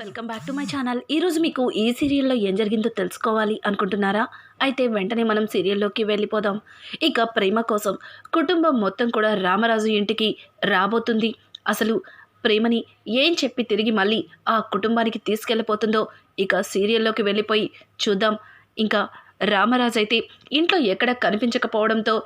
Welcome back to my channel. ఈరోజు మీకు ఈ సీరియల్లో ఏం జరిగిందో తెలుసుకోవాలి అనుకుంటున్నారా? అయితే వెంటనే మనం సీరియల్లోకి వెళ్ళిపోదాం. ఇక ప్రేమ కోసం కుటుంబం మొత్తం కూడా రామరాజు ఇంటికి రాబోతుంది. అసలు ప్రేమని ఏం చెప్పి తిరిగి మళ్ళీ ఆ కుటుంబానికి తీసుకెళ్ళిపోతుందో ఇక సీరియల్లోకి వెళ్ళిపోయి చూద్దాం. ఇంకా రామరాజు అయితే ఇంట్లో ఎక్కడ కనిపించకపోవడంతో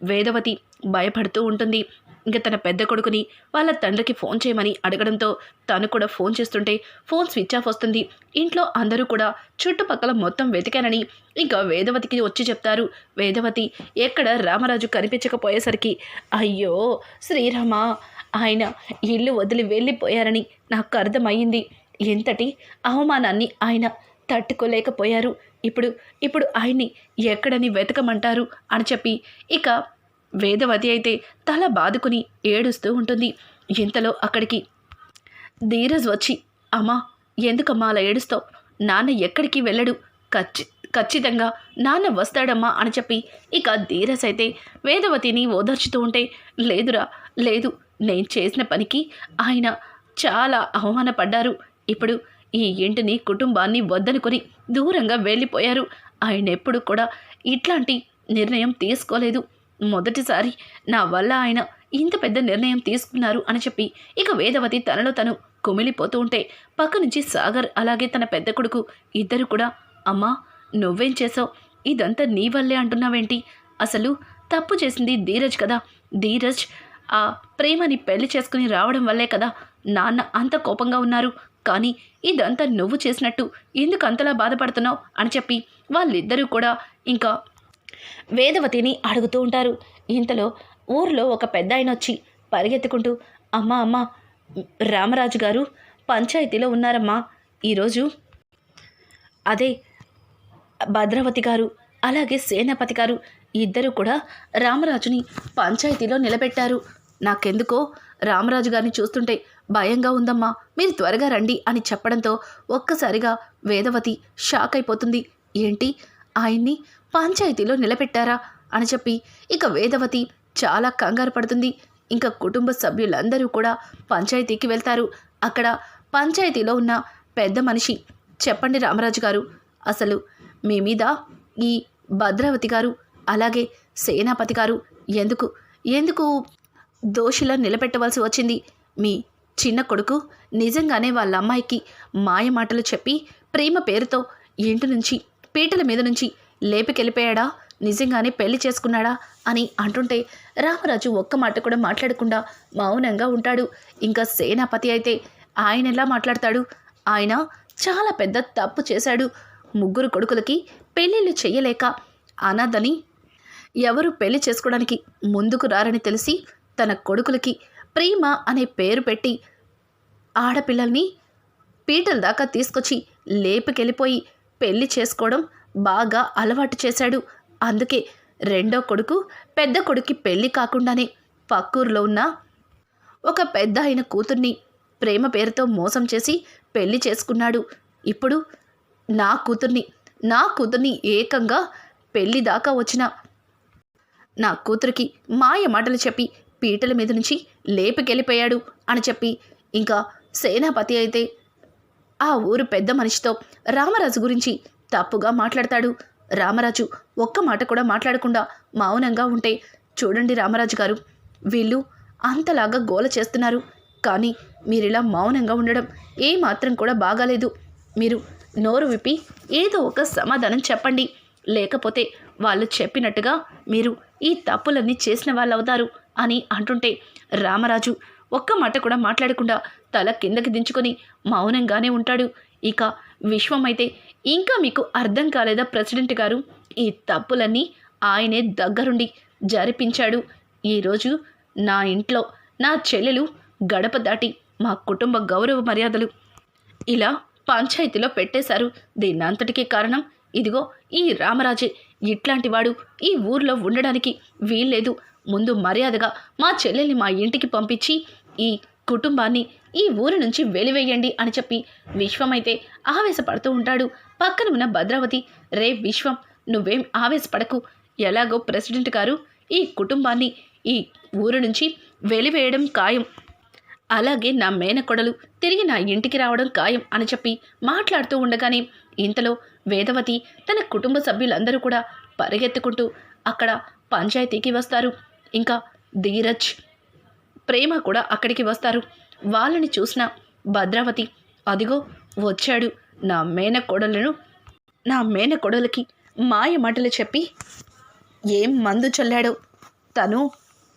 వేదవతి భయపడుతూ ఉంటుంది. ఇంకా తన పెద్ద కొడుకుని వాళ్ళ తండ్రికి ఫోన్ చేయమని అడగడంతో తను కూడా ఫోన్ చేస్తుంటే ఫోన్ స్విచ్ ఆఫ్ వస్తుంది. ఇంట్లో అందరూ కూడా చుట్టుపక్కల మొత్తం వెతికానని ఇంకా వేదవతికి వచ్చి చెప్తారు. వేదవతి ఎక్కడ రామరాజు కనిపించకపోయేసరికి అయ్యో శ్రీరామ ఆయన ఇల్లు వదిలి వెళ్ళిపోయారని నాకు అర్థమయ్యింది. ఎంతటి అవమానాన్ని ఆయన తట్టుకోలేకపోయారు. ఇప్పుడు ఇప్పుడు ఆయన్ని ఎక్కడని వెతకమంటారు? అని చెప్పి ఇక వేదవతి అయితే తల బాదుకుని ఏడుస్తూ ఉంటుంది. ఇంతలో అక్కడికి ధీరజ్ వచ్చి అమ్మా ఎందుకమ్మా అలా ఏడుస్తావు? నాన్న ఎక్కడికి వెళ్ళడు. ఖచ్చి ఖచ్చితంగా నాన్న వస్తాడమ్మా అని చెప్పి ఇక ధీరస్ అయితే వేదవతిని ఓదార్చుతూ ఉంటే లేదురా లేదు నేను చేసిన పనికి ఆయన చాలా అవమానపడ్డారు. ఇప్పుడు ఈ ఇంటిని కుటుంబాన్ని వద్దనుకొని దూరంగా వెళ్ళిపోయారు. ఆయన ఎప్పుడు కూడా ఇట్లాంటి నిర్ణయం తీసుకోలేదు. మొదటిసారి నా వల్ల ఆయన ఇంత పెద్ద నిర్ణయం తీసుకున్నారు అని చెప్పి ఇక వేదవతి తనలో తను కుమిలిపోతూ ఉంటే పక్క నుంచి సాగర్ అలాగే తన పెద్ద కొడుకు ఇద్దరు కూడా అమ్మా నువ్వేం చేసావు ఇదంతా నీ వల్లే అంటున్నావేంటి? అసలు తప్పు చేసింది ధీరజ్ కదా? ధీరజ్ ఆ ప్రేమని పెళ్ళి చేసుకుని రావడం వల్లే కదా నాన్న అంత కోపంగా ఉన్నారు? కానీ ఇదంతా నువ్వు చేసినట్టు ఎందుకు అంతలా బాధపడుతున్నావు? అని చెప్పి వాళ్ళిద్దరూ కూడా ఇంకా వేదవతిని అడుగుతూ ఉంటారు. ఇంతలో ఊర్లో ఒక పెద్ద ఆయన వచ్చి పరిగెత్తుకుంటూ అమ్మ అమ్మ రామరాజు గారు పంచాయతీలో ఉన్నారమ్మా ఈరోజు అదే భద్రావతి గారు అలాగే సేనాపతి గారు ఇద్దరు కూడా రామరాజుని పంచాయతీలో నిలబెట్టారు. నాకెందుకో రామరాజు గారిని చూస్తుంటే భయంగా ఉందమ్మా మీరు త్వరగా రండి అని చెప్పడంతో ఒక్కసారిగా వేదవతి షాక్ అయిపోతుంది ఏంటి? ఆయన్ని పంచాయతీలో నిలబెట్టారా అని చెప్పి ఇక వేదవతి చాలా కంగారు పడుతుంది. ఇంకా కుటుంబ సభ్యులందరూ కూడా పంచాయతీకి వెళ్తారు. అక్కడ పంచాయతీలో ఉన్న పెద్ద మనిషి చెప్పండి రామరాజు గారు అసలు మీ మీద ఈ భద్రావతి గారు అలాగే సేనాపతి గారు ఎందుకు ఎందుకు దోషిలా నిలబెట్టవలసి వచ్చింది? మీ చిన్న కొడుకు నిజంగానే వాళ్ళ అమ్మాయికి మాయ మాటలు చెప్పి ప్రేమ పేరుతో ఇంటి నుంచి పీటల మీద నుంచి లేపికెళ్ళిపోయాడా? నిజంగానే పెళ్ళి చేసుకున్నాడా? అని అంటుంటే రామరాజు ఒక్క మాట కూడా మాట్లాడకుండా మౌనంగా ఉంటాడు. ఇంకా సేనాపతి అయితే ఆయన ఎలా మాట్లాడతాడు? ఆయన చాలా పెద్ద తప్పు చేశాడు. ముగ్గురు కొడుకులకి పెళ్ళిళ్ళు చెయ్యలేక అనాథని ఎవరు పెళ్ళి చేసుకోవడానికి ముందుకు రారని తెలిసి తన కొడుకులకి ప్రేమ అనే పేరు పెట్టి ఆడపిల్లల్ని పీటల దాకా తీసుకొచ్చి లేపుకెళ్ళిపోయి పెళ్ళి చేసుకోవడం బాగా అలవాటు చేశాడు. అందుకే రెండో కొడుకు పెద్ద కొడుక్కి పెళ్ళి కాకుండానే పక్కూరులో ఉన్న ఒక పెద్ద అయిన కూతుర్ని ప్రేమ పేరుతో మోసం చేసి పెళ్ళి చేసుకున్నాడు. ఇప్పుడు నా కూతుర్ని నా కూతుర్ని ఏకంగా పెళ్ళి దాకా వచ్చిన నా కూతురికి మాయ మాటలు చెప్పి పీటల మీద నుంచి లేపుకెళ్ళిపోయాడు అని చెప్పి ఇంకా సేనాపతి అయితే ఆ ఊరు పెద్ద మనిషితో రామరాజు గురించి తప్పుగా మాట్లాడతాడు. రామరాజు ఒక్క మాట కూడా మాట్లాడకుండా మౌనంగా ఉంటే చూడండి రామరాజు గారు వీళ్ళు అంతలాగా గోల చేస్తున్నారు. కానీ మీరిలా మౌనంగా ఉండడం ఏ మాత్రం కూడా బాగాలేదు. మీరు నోరు విప్పి ఏదో ఒక సమాధానం చెప్పండి. లేకపోతే వాళ్ళు చెప్పినట్టుగా మీరు ఈ తప్పులన్నీ చేసిన వాళ్ళు అవుతారు అని అంటుంటే రామరాజు ఒక్క మాట కూడా మాట్లాడకుండా తల కిందకి దించుకొని మౌనంగానే ఉంటాడు. ఇక విశ్వమైతే ఇంకా మీకు అర్థం కాలేదా ప్రెసిడెంట్ గారు? ఈ తప్పులన్నీ ఆయనే దగ్గరుండి జరిపించాడు. ఈరోజు నా ఇంట్లో నా చెల్లెలు గడప దాటి మా కుటుంబ గౌరవ మర్యాదలు ఇలా పంచాయతీలో పెట్టేశారు. దీన్నంతటికీ కారణం ఇదిగో ఈ రామరాజే. ఇట్లాంటి వాడు ఈ ఊర్లో ఉండడానికి వీల్లేదు. ముందు మర్యాదగా మా చెల్లెల్ని మా ఇంటికి పంపించి ఈ కుటుంబాన్ని ఈ ఊరి నుంచి వెలివేయండి అని చెప్పి విశ్వమైతే ఆవేశపడుతూ ఉంటాడు. పక్కన ఉన్న భద్రావతి రే విశ్వం నువ్వేం ఆవేశపడకు. ఎలాగో ప్రెసిడెంట్ గారు ఈ కుటుంబాన్ని ఈ ఊరు నుంచి వెలివేయడం ఖాయం. అలాగే నా మేనకొడలు తిరిగి నా ఇంటికి రావడం ఖాయం అని చెప్పి మాట్లాడుతూ ఉండగానే ఇంతలో వేదవతి తన కుటుంబ సభ్యులందరూ కూడా పరిగెత్తుకుంటూ అక్కడ పంచాయతీకి వస్తారు. ఇంకా ధీరజ్ ప్రేమ కూడా అక్కడికి వస్తారు. వాళ్ళని చూసిన భద్రావతి అదిగో వచ్చాడు నా మేనకోడలను నా మేనకోడలకి మాయ మాటలు చెప్పి ఏం మందు చల్లాడో? తను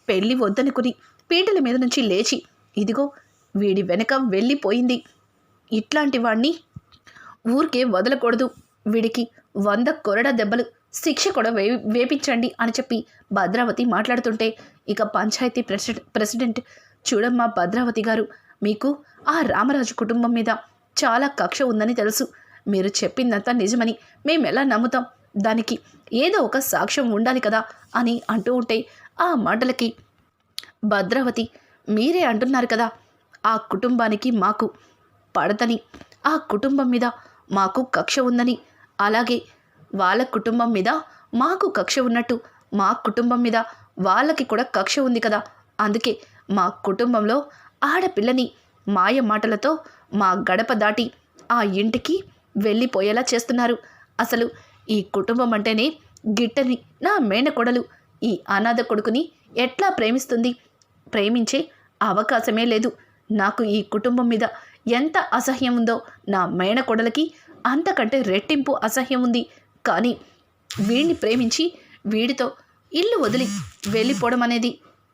పెళ్ళి వద్దనుకుని పీటల మీద నుంచి లేచి ఇదిగో వీడి వెనక వెళ్ళిపోయింది. ఇట్లాంటి వాణ్ణి ఊరికే వదలకూడదు. వీడికి వంద కొరడ దెబ్బలు శిక్ష కూడా వే వేపించండి అని చెప్పి భద్రావతి మాట్లాడుతుంటే ఇక పంచాయతీ ప్రెసిడెంట్ ప్రెసిడెంట్ చూడమ్మా భద్రావతి గారు మీకు ఆ రామరాజు కుటుంబం మీద చాలా కక్ష ఉందని తెలుసు. మీరు చెప్పిందంతా నిజమని మేము ఎలా నమ్ముతాం? దానికి ఏదో ఒక సాక్ష్యం ఉండాలి కదా అని అంటూ ఉంటే ఆ మాటలకి భద్రావతి మీరే అంటున్నారు కదా ఆ కుటుంబానికి మాకు పడదని ఆ కుటుంబం మీద మాకు కక్ష ఉందని అలాగే వాళ్ళ కుటుంబం మీద మాకు కక్ష ఉన్నట్టు మా కుటుంబం మీద వాళ్ళకి కూడా కక్ష ఉంది కదా. అందుకే మా కుటుంబంలో ఆడపిల్లని మాయ మాటలతో మా గడప దాటి ఆ ఇంటికి వెళ్ళిపోయేలా చేస్తున్నారు. అసలు ఈ కుటుంబం అంటేనే గిట్టని నా మేనకొడలు ఈ అనాథ కొడుకుని ఎట్లా ప్రేమిస్తుంది? ప్రేమించే అవకాశమే లేదు. నాకు ఈ కుటుంబం మీద ఎంత అసహ్యం ఉందో నా మేనకొడలకి అంతకంటే రెట్టింపు అసహ్యం ఉంది. కానీ వీడిని ప్రేమించి వీడితో ఇల్లు వదిలి వెళ్ళిపోవడం అనేది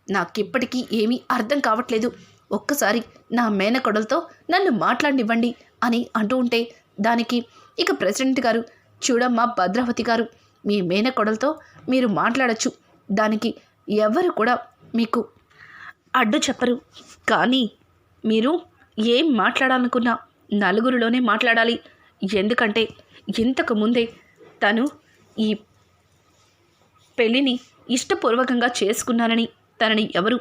నాకిప్పటికీ ఏమీ అర్థం కావట్లేదు. ఒక్కసారి నా మేనకొడలతో నన్ను మాట్లాడివ్వండి అని అంటూ ఉంటే దానికి ఇక ప్రెసిడెంట్ గారు చూడమ్మా భద్రావతి గారు మీ మేనకొడలతో మీరు మాట్లాడచ్చు. దానికి ఎవరు కూడా మీకు అడ్డు చెప్పరు. కానీ మీరు ఏం మాట్లాడాలనుకున్నా నలుగురిలోనే మాట్లాడాలి. ఎందుకంటే ఇంతకు ముందే తను ఈ పెళ్ళిని ఇష్టపూర్వకంగా చేసుకున్నానని తనని ఎవరు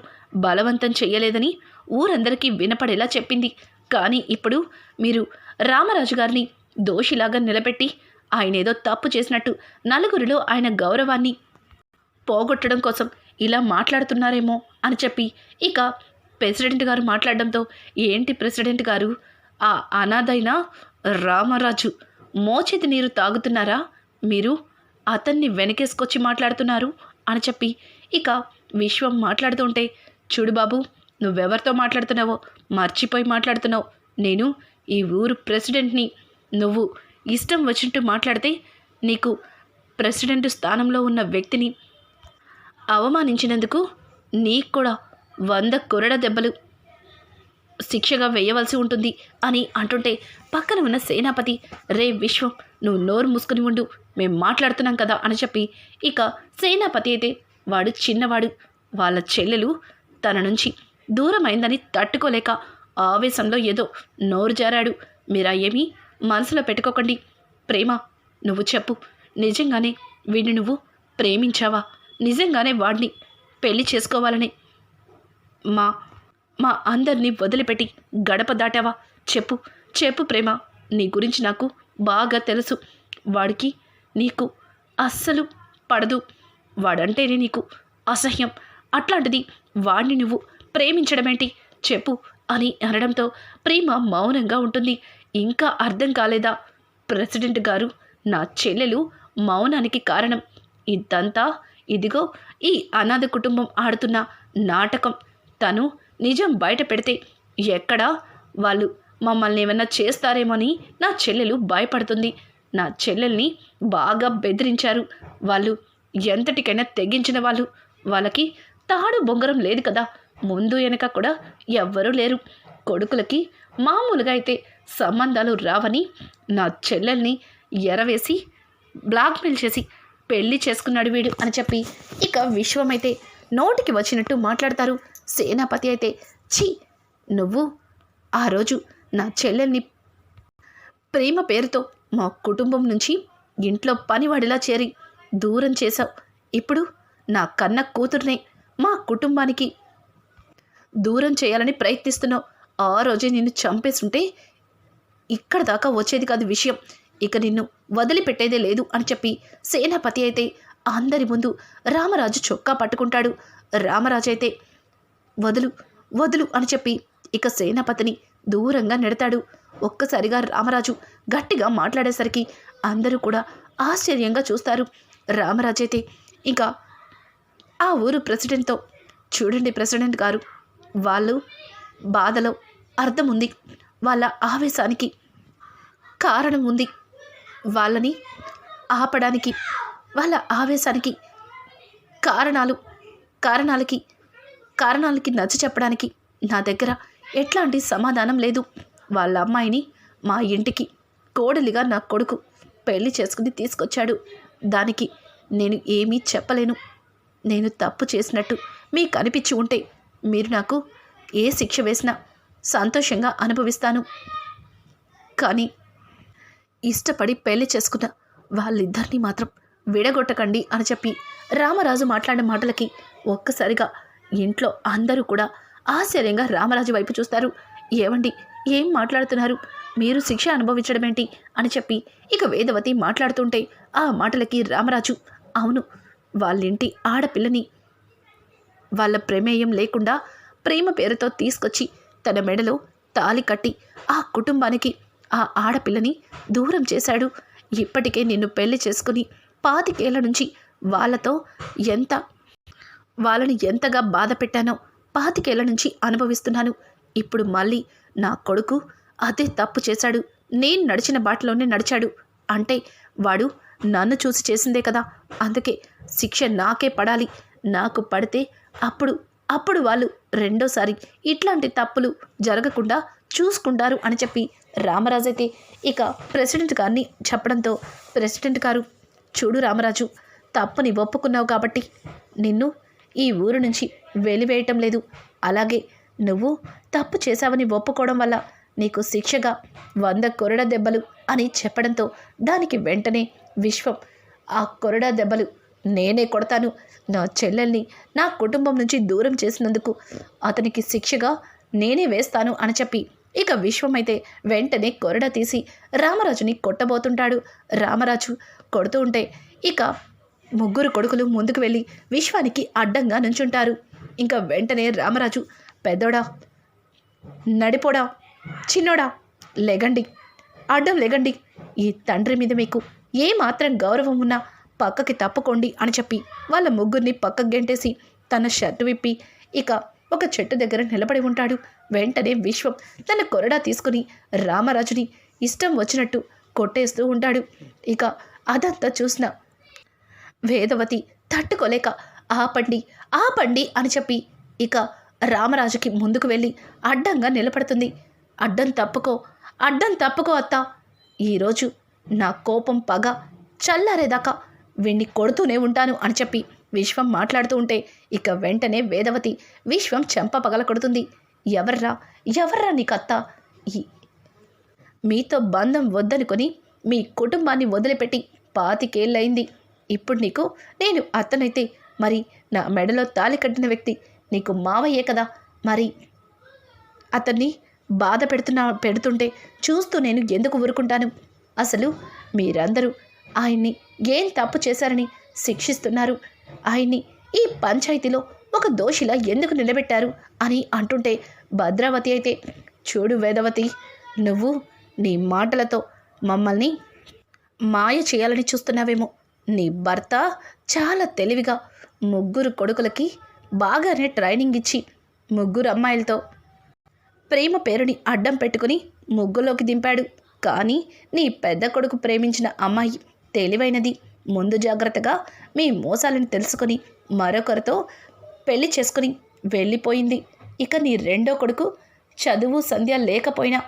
బలవంతం చేయలేదని ఊరందరికీ వినపడేలా చెప్పింది. కానీ ఇప్పుడు మీరు రామరాజు గారిని దోషిలాగా నిలబెట్టి ఆయన ఏదో తప్పు చేసినట్టు నలుగురిలో ఆయన గౌరవాన్ని పోగొట్టడం కోసం ఇలా మాట్లాడుతున్నారేమో అని చెప్పి ఇక ప్రెసిడెంట్ గారు మాట్లాడడంతో ఏంటి ప్రెసిడెంట్ గారు? ఆ అనాథైన రామరాజు మోచేతి నీరు తాగుతున్నారా? మీరు అతన్ని వెనకేసుకొచ్చి మాట్లాడుతున్నారు? అని చెప్పి ఇక విశ్వం మాట్లాడుతుంటే చూడు బాబు నువ్వెవరితో మాట్లాడుతున్నావో? మర్చిపోయి మాట్లాడుతున్నావు. నేను ఈ ఊరు ప్రెసిడెంట్ని. నువ్వు ఇష్టం వచ్చినట్టు మాట్లాడితే నీకు ప్రెసిడెంట్ స్థానంలో ఉన్న వ్యక్తిని అవమానించినందుకు నీకు కూడా వంద కొరడ దెబ్బలు. శిక్షగా వేయవలసి ఉంటుంది అని అంటుంటే పక్కన ఉన్న సేనాపతి రే విశ్వం నువ్వు నోరు మూసుకుని ఉండు మేము మాట్లాడుతున్నాం కదా అని చెప్పి ఇక సేనాపతి అయితే వాడు చిన్నవాడు వాళ్ళ చెల్లెలు తన నుంచి దూరమైందని తట్టుకోలేక ఆవేశంలో ఏదో నోరు జారాడు. మీరా ఏమీ మనసులో పెట్టుకోకండి. ప్రేమ నువ్వు చెప్పు. నిజంగానే వీడిని నువ్వు ప్రేమించావా? నిజంగానే వాడిని పెళ్ళి చేసుకోవాలని మా మా అందరినీ వదిలిపెట్టి గడప దాటావా? చెప్పు చెప్పు ప్రేమ. నీ గురించి నాకు బాగా తెలుసు. వాడికి నీకు అస్సలు పడదు. వాడంటేనే నీకు అసహ్యం. అట్లాంటిది వాడిని నువ్వు ప్రేమించడమేంటి? చెప్పు అని అనడంతో ప్రేమ మౌనంగా ఉంటుంది. ఇంకా అర్థం కాలేదా? ప్రెసిడెంట్ గారు నా చెల్లెలు మౌనానికి కారణం. ఇదంతా ఇదిగో ఈ అనాథ కుటుంబం ఆడుతున్న నాటకం. తను నిజం బయట పెడితే ఎక్కడా వాళ్ళు మమ్మల్ని ఏమైనా చేస్తారేమోని నా చెల్లెలు భయపడుతుంది. నా చెల్లెల్ని బాగా బెదిరించారు. వాళ్ళు ఎంతటికైనా తెగించిన వాళ్ళు. వాళ్ళకి తాడు బొంగరం లేదు కదా. ముందు వెనక కూడా ఎవ్వరూ లేరు. కొడుకులకి మామూలుగా అయితే సంబంధాలు రావని నా చెల్లెల్ని ఎరవేసి బ్లాక్మెయిల్ చేసి పెళ్ళి చేసుకున్నాడు వీడు అని చెప్పి ఇక విశ్వమైతే నోటికి వచ్చినట్టు మాట్లాడతారు. సేనాపతి అయితే ఛీ! నువ్వు ఆ రోజు నా చెల్లెల్ని ప్రేమ పేరుతో మా కుటుంబం నుంచి ఇంట్లో పనివాడిలా చేరి దూరం చేశావు. ఇప్పుడు నా కన్న కూతుర్నే మా కుటుంబానికి దూరం చేయాలని ప్రయత్నిస్తున్నావు. ఆ రోజే నిన్ను చంపేస్తుంటే ఇక్కడ దాకా వచ్చేది కాదు విషయం. ఇక నిన్ను వదిలిపెట్టేదే లేదు అని చెప్పి సేనాపతి అయితే అందరి ముందు రామరాజు చొక్కా పట్టుకుంటాడు. రామరాజు అయితే వదులు వదులు అని చెప్పి ఇక సేనాపతిని దూరంగా నెడతాడు. ఒక్కసారిగా రామరాజు గట్టిగా మాట్లాడేసరికి అందరూ కూడా ఆశ్చర్యంగా చూస్తారు. రామరాజు అయితే ఇంకా ఆ ఊరు ప్రెసిడెంట్తో చూడండి ప్రెసిడెంట్ గారు వాళ్ళు బాధలో అర్థం ఉంది వాళ్ళ ఆవేశానికి కారణం ఉంది వాళ్ళని ఆపడానికి వాళ్ళ ఆవేశానికి కారణాలు కారణాలకి కారణాలకి నచ్చ చెప్పడానికి నా దగ్గర ఎట్లాంటి సమాధానం లేదు. వాళ్ళ అమ్మాయిని మా ఇంటికి కోడలిగా నా కొడుకు పెళ్ళి చేసుకుని తీసుకొచ్చాడు. దానికి నేను ఏమీ చెప్పలేను. నేను తప్పు చేసినట్టు మీకు అనిపించి ఉంటే మీరు నాకు ఏ శిక్ష వేసినా సంతోషంగా అనుభవిస్తాను. కానీ ఇష్టపడి పెళ్ళి చేసుకున్న వాళ్ళిద్దరినీ మాత్రం విడగొట్టకండి అని చెప్పి రామరాజు మాట్లాడిన మాటలకి ఒక్కసారిగా ఇంట్లో అందరూ కూడా ఆశ్చర్యంగా రామరాజు వైపు చూస్తారు. ఏవండి ఏం మాట్లాడుతున్నారు? మీరు శిక్ష అనుభవించడమేంటి? అని చెప్పి ఇక వేదవతి మాట్లాడుతుంటే ఆ మాటలకి రామరాజు అవును వాళ్ళింటి ఆడపిల్లని వాళ్ళ ప్రమేయం లేకుండా ప్రేమ పేరుతో తీసుకొచ్చి తన మెడలో తాలి కట్టి ఆ కుటుంబానికి ఆ ఆడపిల్లని దూరం చేశాడు. ఇప్పటికే నిన్ను పెళ్ళి చేసుకుని పాతికేళ్ళ నుంచి వాళ్ళతో ఎంత వాళ్ళని ఎంతగా బాధ పెట్టానో పాతికేళ్ళ నుంచి అనుభవిస్తున్నాను. ఇప్పుడు మళ్ళీ నా కొడుకు అదే తప్పు చేశాడు. నేను నడిచిన బాటలోనే నడిచాడు. అంటే వాడు నన్ను చూసి చేసిందే కదా. అందుకే శిక్ష నాకే పడాలి. నాకు పడితే అప్పుడు అప్పుడు వాళ్ళు రెండోసారి ఇట్లాంటి తప్పులు జరగకుండా చూసుకుంటారు అని చెప్పి రామరాజు అయితే ఇక ప్రెసిడెంట్ గారిని చెప్పడంతో ప్రెసిడెంట్ గారు చూడు రామరాజు తప్పుని ఒప్పుకున్నావు కాబట్టి నిన్ను ఈ ఊరు నుంచి వెలివేయటం లేదు. అలాగే నువ్వు తప్పు చేశావని ఒప్పుకోవడం వల్ల నీకు శిక్షగా వంద కొరడ దెబ్బలు అని చెప్పడంతో దానికి వెంటనే విశ్వం ఆ కొరడ దెబ్బలు నేనే కొడతాను. నా చెల్లెల్ని నా కుటుంబం నుంచి దూరం చేసినందుకు అతనికి శిక్షగా నేనే వేస్తాను అని చెప్పి ఇక విశ్వమైతే వెంటనే కొరడ తీసి రామరాజుని కొట్టబోతుంటాడు. రామరాజు కొడుతూ ఉంటే ఇక ముగ్గురు కొడుకులు ముందుకు వెళ్ళి విశ్వానికి అడ్డంగా నుంచుంటారు. ఇంకా వెంటనే రామరాజు పెద్దోడా నడిపోడా చిన్నోడా లెగండి అడ్డం లెగండి. ఈ తండ్రి మీద మీకు ఏమాత్రం గౌరవం ఉన్నా పక్కకి తప్పుకోండి అని చెప్పి వాళ్ళ ముగ్గురిని పక్కకు గెంటేసి తన షర్టు విప్పి ఇక ఒక చెట్టు దగ్గర నిలబడి ఉంటాడు. వెంటనే విశ్వం తన కొరడా తీసుకుని రామరాజుని ఇష్టం వచ్చినట్టు కొట్టేస్తూ ఉంటాడు. ఇక అదంతా చూసిన వేదవతి తట్టుకోలేక ఆపండి ఆపండి అని చెప్పి ఇక రామరాజుకి ముందుకు వెళ్ళి అడ్డంగా నిలబడుతుంది. అడ్డం తప్పుకో అడ్డం తప్పుకో అత్త. ఈరోజు నా కోపం పగ చల్లారేదాకా వీణ్ణి కొడుతూనే ఉంటాను అని చెప్పి విశ్వం మాట్లాడుతూ ఉంటే ఇక వెంటనే వేదవతి విశ్వం చెంప పగల కొడుతుంది. ఎవర్రా ఎవర్రా నీకు అత్త ఈ మీతో బంధం వద్దనుకొని మీ కుటుంబాన్ని వదిలిపెట్టి పాతికేళ్ళయింది. ఇప్పుడు నీకు నేను అత్తనైతే మరి నా మెడలో తాలి కట్టిన వ్యక్తి నీకు మావయ్యే కదా. మరి అతన్ని బాధ పెడుతున్నా పెడుతుంటే చూస్తూ నేను ఎందుకు ఊరుకుంటాను? అసలు మీరందరూ ఆయన్ని ఏం తప్పు చేశారని శిక్షిస్తున్నారు? ఆయన్ని ఈ పంచాయతీలో ఒక దోషిలా ఎందుకు నిలబెట్టారు? అని అంటుంటే భద్రావతి అయితే చూడు వేదవతి నువ్వు నీ మాటలతో మమ్మల్ని మాయ చేయాలని చూస్తున్నావేమో. నీ భర్త చాలా తెలివిగా ముగ్గురు కొడుకులకి బాగానే ట్రైనింగ్ ఇచ్చి ముగ్గురు అమ్మాయిలతో ప్రేమ పేరుని అడ్డం పెట్టుకుని ముగ్గులోకి దింపాడు. కానీ నీ పెద్ద కొడుకు ప్రేమించిన అమ్మాయి తెలివైనది. ముందు జాగ్రత్తగా మీ మోసాలను తెలుసుకొని మరొకరితో పెళ్ళి చేసుకుని వెళ్ళిపోయింది. ఇక నీ రెండో కొడుకు చదువు సంధ్య లేకపోయినా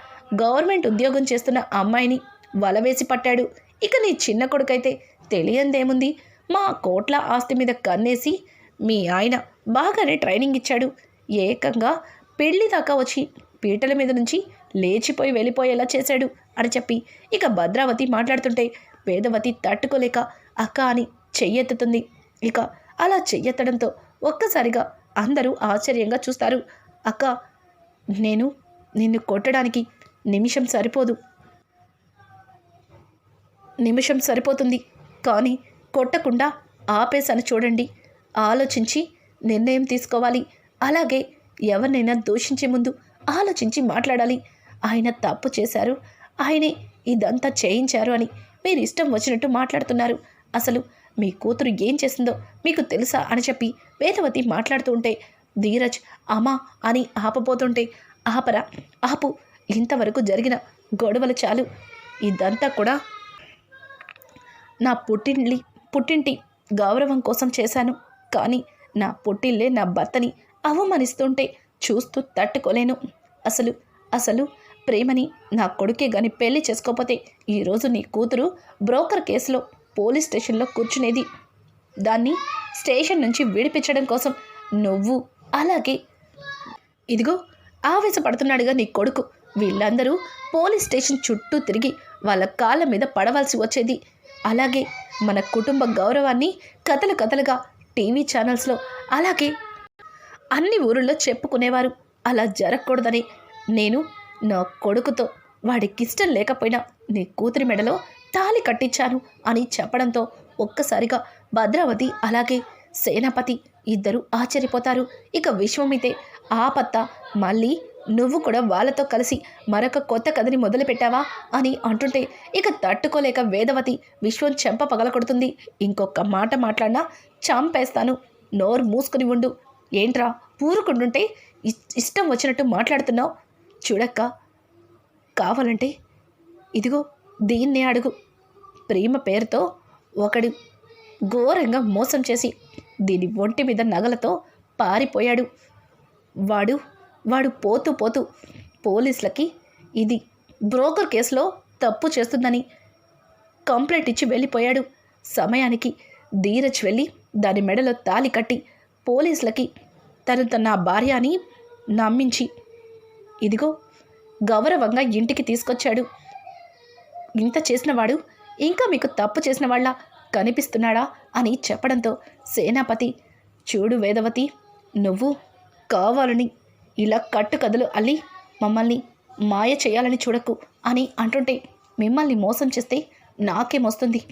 గవర్నమెంట్ ఉద్యోగం చేస్తున్న అమ్మాయిని వలవేసి పట్టాడు. ఇక నీ చిన్న కొడుకైతే తెలియందేముంది? మా కోట్ల ఆస్తి మీద కన్నేసి మీ ఆయన బాగానే ట్రైనింగ్ ఇచ్చాడు. ఏకంగా పెళ్ళి దాకా వచ్చి పీటల మీద నుంచి లేచిపోయి వెళ్ళిపోయేలా చేశాడు అని చెప్పి ఇక భద్రావతి మాట్లాడుతుంటే వేదవతి తట్టుకోలేక అక్క అని చెయ్యెత్తుతుంది. ఇక అలా చెయ్యెత్తడంతో ఒక్కసారిగా అందరూ ఆశ్చర్యంగా చూస్తారు. అక్క నేను నిన్ను కొట్టడానికి నిమిషం సరిపోదు. నిమిషం సరిపోతుంది. కానీ కొట్టకుండా ఆపేసని చూడండి. ఆలోచించి నిర్ణయం తీసుకోవాలి. అలాగే ఎవరినైనా దూషించే ముందు ఆలోచించి మాట్లాడాలి. ఆయన తప్పు చేశారు. ఆయనే ఇదంతా చేయించారు అని మీరు ఇష్టం వచ్చినట్టు మాట్లాడుతున్నారు. అసలు మీ కూతురు ఏం చేసిందో మీకు తెలుసా అని చెప్పి వేదవతి మాట్లాడుతూ ఉంటే ధీరజ్ అమ్మా అని ఆపబోతుంటే ఆపరా ఆపు. ఇంతవరకు జరిగిన గొడవలు చాలు. ఇదంతా కూడా నా పుట్టింటి పుట్టింటి గౌరవం కోసం చేశాను. కానీ నా పుట్టిల్లే నా భర్తని అవమానిస్తుంటే చూస్తూ తట్టుకోలేను. అసలు అసలు ప్రేమని నా కొడుకే గాని పెళ్ళి చేసుకోకపోతే ఈరోజు నీ కూతురు బ్రోకర్ కేసులో పోలీస్ స్టేషన్లో కూర్చునేది. దాన్ని స్టేషన్ నుంచి విడిపించడం కోసం నువ్వు అలాగే ఇదిగో ఆవేశపడుతున్నాడుగా నీ కొడుకు. వీళ్ళందరూ పోలీస్ స్టేషన్ చుట్టూ తిరిగి వాళ్ళ కాళ్ళ మీద పడవలసి వచ్చేది. అలాగే మన కుటుంబ గౌరవాన్ని కథలు కథలుగా టీవీ ఛానల్స్లో అలాగే అన్ని ఊరుల్లో చెప్పుకునేవారు. అలా జరగకూడదని నేను నా కొడుకుతో వాడికిష్టం లేకపోయినా నీ కూతురి మెడలో తాళి కట్టించాను అని చెప్పడంతో ఒక్కసారిగా భద్రావతి అలాగే సేనాపతి ఇద్దరు ఆశ్చర్యపోతారు. ఇక విశ్వమితే ఆపత్త మళ్ళీ నువ్వు కూడా వాళ్ళతో కలిసి మరొక కొత్త కథని మొదలుపెట్టావా అని అంటుంటే ఇక తట్టుకోలేక వేదవతి విశ్వం చెంప పగలకొడుతుంది ఇంకొక మాట మాట్లాడినా చంపేస్తాను. నోరు మూసుకుని ఉండు. ఏంట్రా పూరుకుంటుంటే ఇష్టం వచ్చినట్టు మాట్లాడుతున్నావు? చూడక్క కావాలంటే ఇదిగో దీన్నే అడుగు. ప్రేమ పేరుతో ఒకడు ఘోరంగా మోసం చేసి దీని ఒంటి మీద నగలతో పారిపోయాడు. వాడు వాడు పోతూ పోతూ పోలీసులకి ఇది బ్రోకర్ కేసులో తప్పు చేస్తుందని కంప్లైంట్ ఇచ్చి వెళ్ళిపోయాడు. సమయానికి ధీరజ్ వెళ్ళి దాని మెడలో తాలి కట్టి పోలీసులకి తను తన నా భార్య అని నమ్మించి ఇదిగో గౌరవంగా ఇంటికి తీసుకొచ్చాడు. ఇంత చేసినవాడు ఇంకా మీకు తప్పు చేసిన వాళ్ళ కనిపిస్తున్నాడా అని చెప్పడంతో సేనాపతి చూడు వేదవతి నువ్వు కావాలని ఇలా కట్టు కథలు అల్లి మమ్మల్ని మాయ చేయాలని చూడకు అని అంటుంటే మిమ్మల్ని మోసం చేస్తే నాకేమొస్తుంది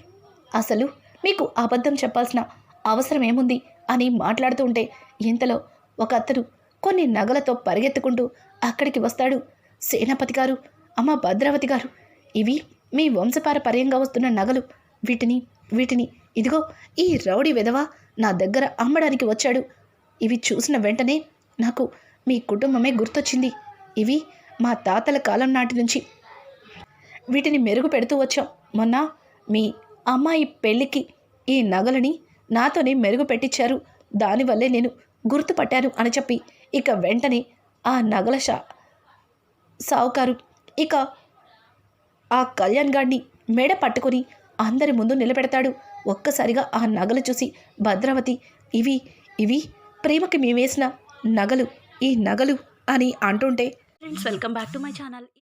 అసలు మీకు అబద్ధం చెప్పాల్సిన అవసరం ఏముంది? అని మాట్లాడుతూ ఉంటే ఇంతలో ఒక అతడు కొన్ని నగలతో పరిగెత్తుకుంటూ అక్కడికి వస్తాడు. సేనాపతి గారు అమ్మ భద్రావతి గారు ఇవి మీ వంశపారపర్యంగా వస్తున్న నగలు. వీటిని వీటిని ఇదిగో ఈ రౌడీ విధవ నా దగ్గర అమ్మడానికి వచ్చాడు. ఇవి చూసిన వెంటనే నాకు మీ కుటుంబమే గుర్తొచ్చింది. ఇవి మా తాతల కాలం నాటి నుంచి. వీటిని మెరుగు పెడుతూ వచ్చాం. మొన్న మీ అమ్మాయి పెళ్ళికి ఈ నగలని నాతోనే మెరుగు పెట్టించారు దానివల్లే నేను గుర్తుపట్టాను అని చెప్పి ఇక వెంటనే ఆ నగల షా సావుకారు ఇక ఆ కళ్యాణ్ గాడిని మెడ పట్టుకుని అందరి ముందు నిలబెడతాడు. ఒక్కసారిగా ఆ నగలు చూసి భద్రావతి ఇవి ఇవి ప్రేమకి మేమేసిన నగలు. ఈ నగలు అని అంటుంటే friends welcome back to my channel